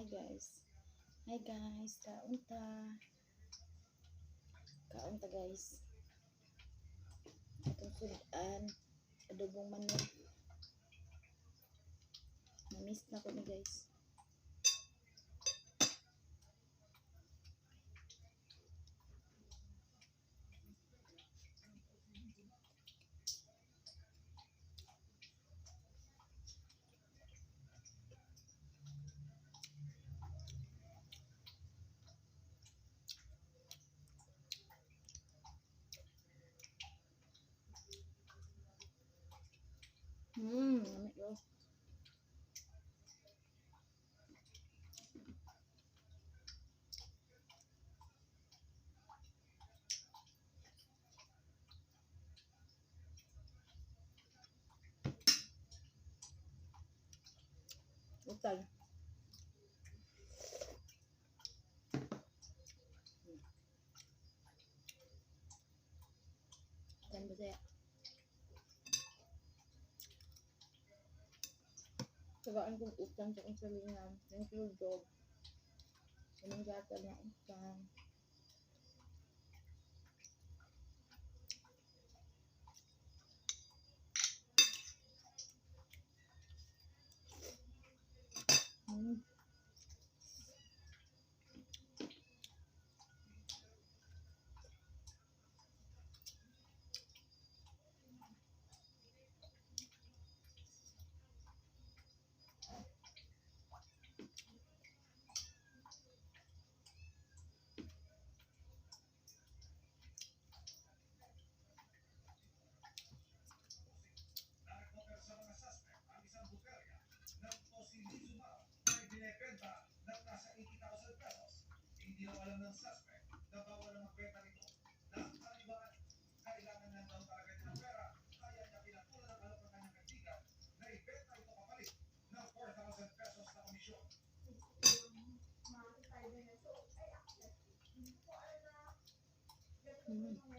Hi guys. Hi guys, kaunta. Kaunta guys. Atong sudan, adobong manok. Na-miss na ko ni guys. Hmm, lamig ko. Utal. Yan ba siya? Tagaan kong utang sa kong salingan. Thank you, dog. Anong gata na utang. Mm. Nagpapel sa mga suspect ang isang butelya ng tocilizumab na ibinebenta ng nasa 80,000 pesos. Hindi raw alam ng suspect na bawal ang magbenta nito. Ng kaliban, kailangan na daw talaga niya ng pera kaya niya pinatulan ang alok ng kanyang kaibigan na ibenta ito kapalit ng 4,000 pesos na komisyon. Mm.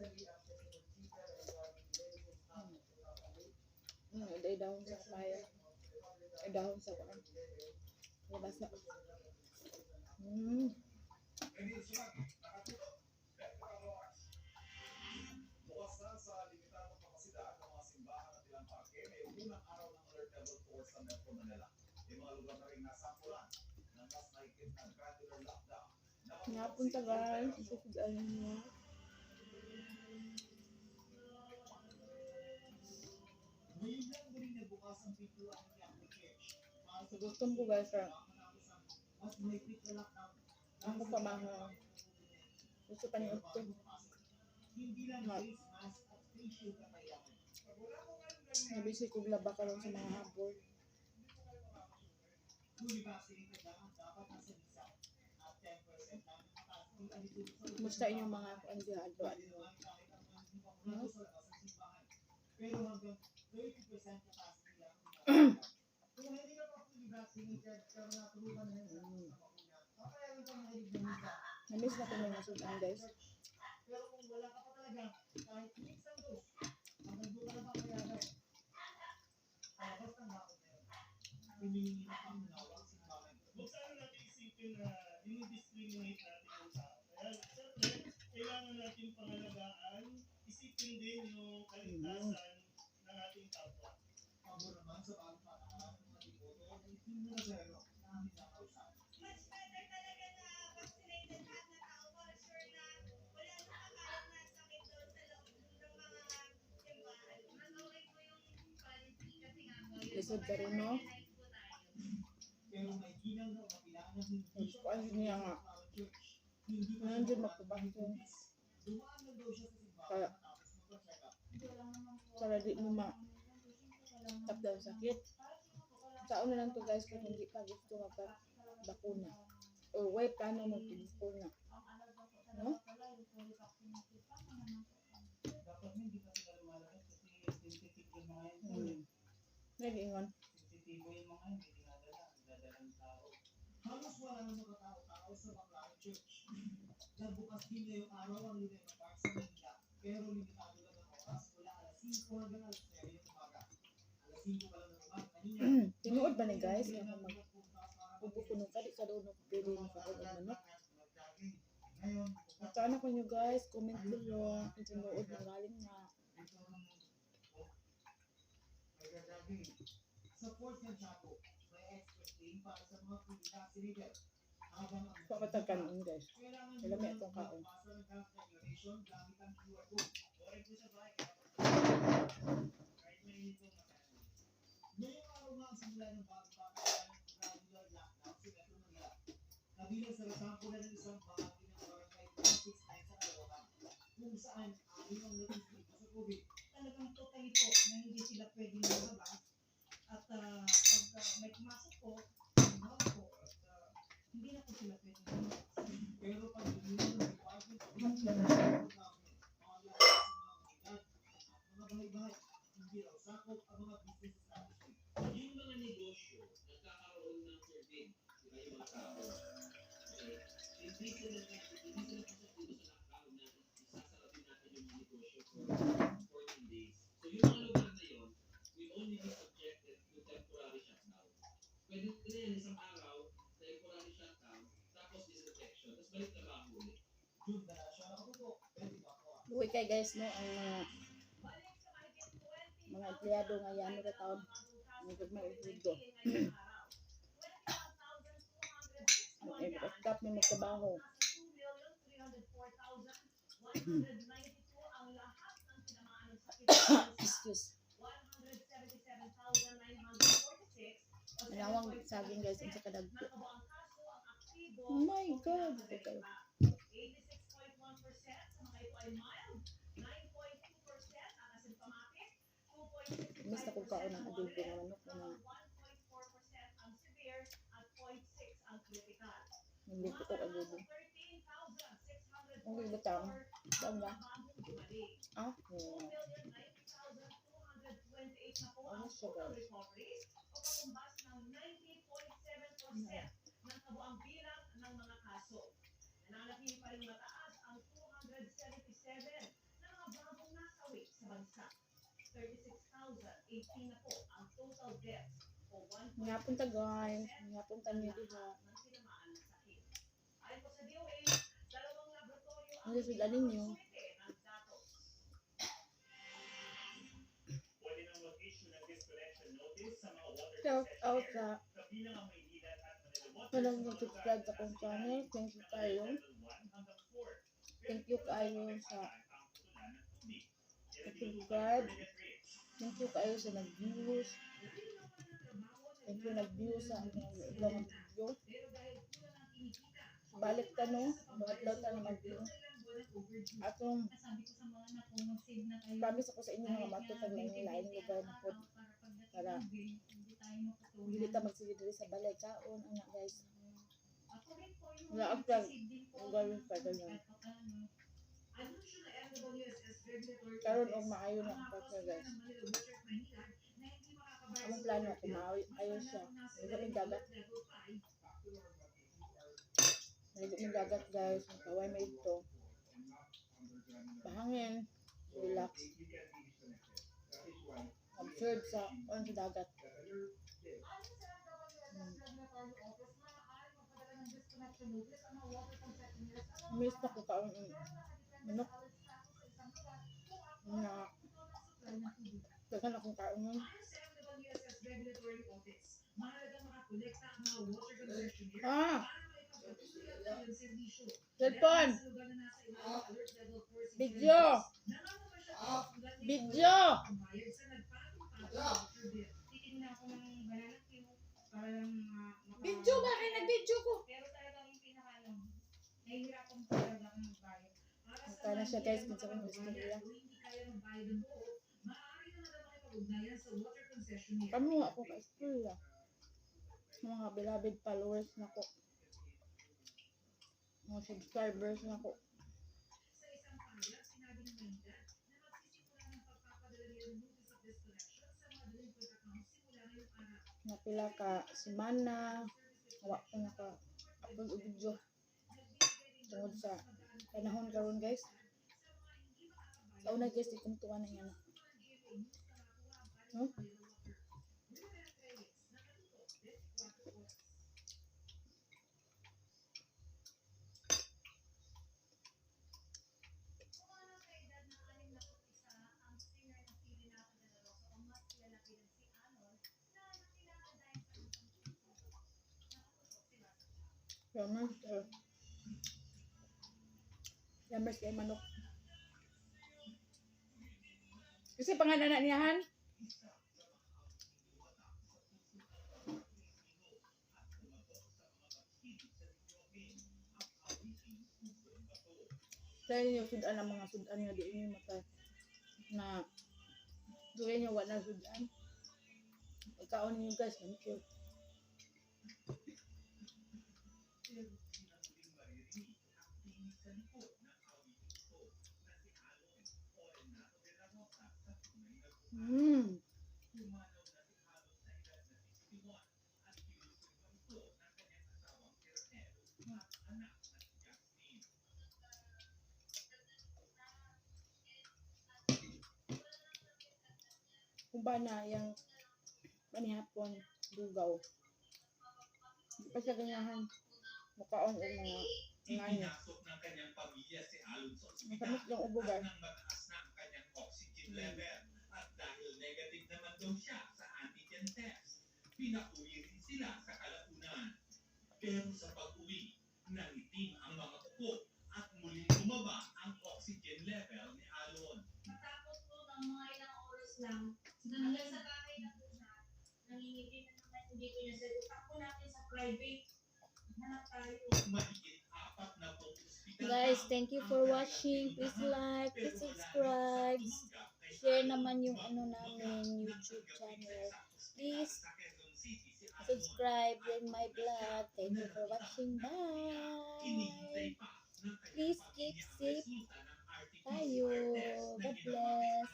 Mm, ay dahon sa kaya. Ay dahon sa kuan. Labas na. Mm. Hindi sumagi, nakatulog, 24 oras. Bukas na sa limitadong kapasidad Ngayon lang rin nabukas ang pintuan Church. Para sa Gutom ko guys. Ang mas mahigpit na lockdown. ako pa mga gusto pa ni Utto. Hindi lang face mask at ang ngayon ganyan, Nabisi ko laba ka lang sa mga habol. fully vaccinated lang ang dapat nasa visa at 10% lang ang capacity ay dito sa Kumusta inyong mga ang ng simbahan. Pero hanggang 30% capacity lang ang vaccinado. Kung hindi ka pa fully vaccinated, pero natulungan na sa bakuna, kakayanin ka mahilig ng visa. Namiss na na yung sudan guys. Pero kung wala ka pa talaga, kahit mix ang dose, hanggang doon ka na kakayanin. Palabas ng bakot na yun. Humingi ng pangunawa ang simbahan. Huwag sana natin isipin na dinidiscriminate natin yung tao. Kaya siyempre, kailangan natin pangalagaan, isipin din yung kaligtasan Lisod ka rin, no? Mas kuan niya nga. Nandiyan matapos magpa-check up. Para di mo ma tap daw sakit. Sa una lang to guys kung hindi ka gusto magpa bakuna. Or ka na magpabakuna. No? Pa yung. Hmm. Yung ng tao. Halos wala nang mga tao-tao sa Baclaran Church. Nagbukas din ngayong araw ang Luneta Park sa Manila. Pero limitado lang ang oras mula alas 5 hanggang alas 9 Tinuod ba ni guys? Nga mag upo ko nung kadi sa doon ng pili ng kapag manok. Matana ko nyo guys, comment below. Kung tinuod na galing na. Sa Fort Santiago, may express lane para sa mga pre-vaccinated. Habang ang Papatagan yun guys. may nyo itong kaon. ng gamit ang QR code. Orin po sa bahay. Araw nga ang simula ng pakailan ng gradual lockdown sa Metro. Kabilang sa nasampulan ng isang bahagi ng barangay 169 sa kung saan anim ang dito sa COVID. talagang totally po na hindi sila pwedeng lumabas at ah, pag may pumasok po, halimbawa po, at ah, hindi na po sila pwedeng lumabas. Pero pag lumilang ng Department of Health and Human Government, mga lakas ng mga komunidad at mga bahay-bahay, hindi raw sakop ang mga business establishment. yung mga negosyo nagkakaroon ng COVID, di ba yung mga tao? Okay, hindi sila na hindi sila pasok dito sa lockdown na isasarapin natin yung mga negosyo for 14 days. So yung mga lugar na yun, will only be subjected to temporary shutdown. Pwede na yan isang araw, temporary shutdown, tapos disinfection, tapos balik trabaho ulit. June na siya ako po, pwede ba ako? Buhay kay guys no, ang mga, mga empleyado nga yan na taon. Ang gagmay ulido. Ang i-stop na magtrabaho. Excuse. Manawang saging guys, ang sa kadagpo. Oh my God. Okay. 86.1% sa mga ito ay mild, 2.6% Miss na kung kaon ng adobo ng manok na mga 1.4% ang severe, at 0.6 ang critical. hindi ko ito adobo. Ang gulbutang. Saan ba? Ah, yeah. Ano siya katumbas ng 90.7% ng kabuang bilang ng mga kaso. Nananatili pa rin mataas ang 277 na mga bagong nasawi sa bansa. 36,018 na po ang total deaths o 1.5% Nga punta guys. Nga punta niyo laboratorio ang sa mga water Shout out sa walang sa nag-subscribe sa akong channel. Thank you kayo. level 1 hanggang 4. Thank you kayo sa ang Thank you kayo sa nag-views. Thank you nag-views sa ibang video. Balik tanong. Bakit daw tanong mag-view? Atong anak promise ako sa inyo mga matutag yung lain lugar na po. Para hindi ta magsigid diri sa balay kaon ana guys. Po. Ang gawin pa ganyan. Karon og maayo na ang ang partner customer guys. ng Manila Water Manila na hindi makakabayad Among sa plano bill, maayo siya. Hindi kami dagat. level five, Naligo ng dagat guys. Ang kaway may ito. Bahangin. Relax. Observe sa on sa dagat. Miss na ko kaon ang manok. Nga. Dagan akong kaon nun. Sa ang Ah! ang. Cellphone! Sa lugar na nasa ilalim ng alert level 4 si Video! Ang Video! ang sa Video ba? Kaya nag-video ko. Pero talagang yung pinaka ano, nahihirapan po talaga magbayad. Para sa Magkano siya, guys, kung mga saan gusto kababayan na ng buo, maaari naman na makipag-ugnayan sa water concessionaire. Kamo ako ka school ah. Mga beloved followers na ko. Mga subscribers na ko. Sa isang pahayag, sinabi ng Manila na magsisimula ng pagpapadala nila ng notice of disconnections nga pila ka semana wa ko naka upload og video tungod sa panahon karon guys sa una guys ikuntuan na yan no? Uh, Yamas kay manok. Kasi pangalan na niyahan. Kaya niyo sudan ang mga sudan nga di niyo mata na Dugay niyo wala sudan. Pagkaon niyo guys, thank you. Mm. Kung ba na yung panihapon, dugaw. Hindi pa siya ganyahan. Mukhaon o mga ngayon. Ipinasok ng kanyang pamilya si Alon sa ospital Matamis lang ubo at guys. nang mataas na ang kanyang oxygen level at negative naman daw siya sa antigen test, pinauwi rin sila sa kalaunan. Pero sa pag-uwi, nangitim ang mga kuko at muling bumaba ang oxygen level ni Alon. Matapos po ng mga ilang oras lang, hanggang sa bahay na po siya, nangingiti na naman, hindi ko niya sabi, takbo natin sa private. Hanap tayo. Mahigit apat na ospital Guys, thank you for watching. Please like, please subscribe. Share naman yung ano namin YouTube channel. Please subscribe in my vlog. Thank you for watching. Bye. Please keep safe tayo. God bless.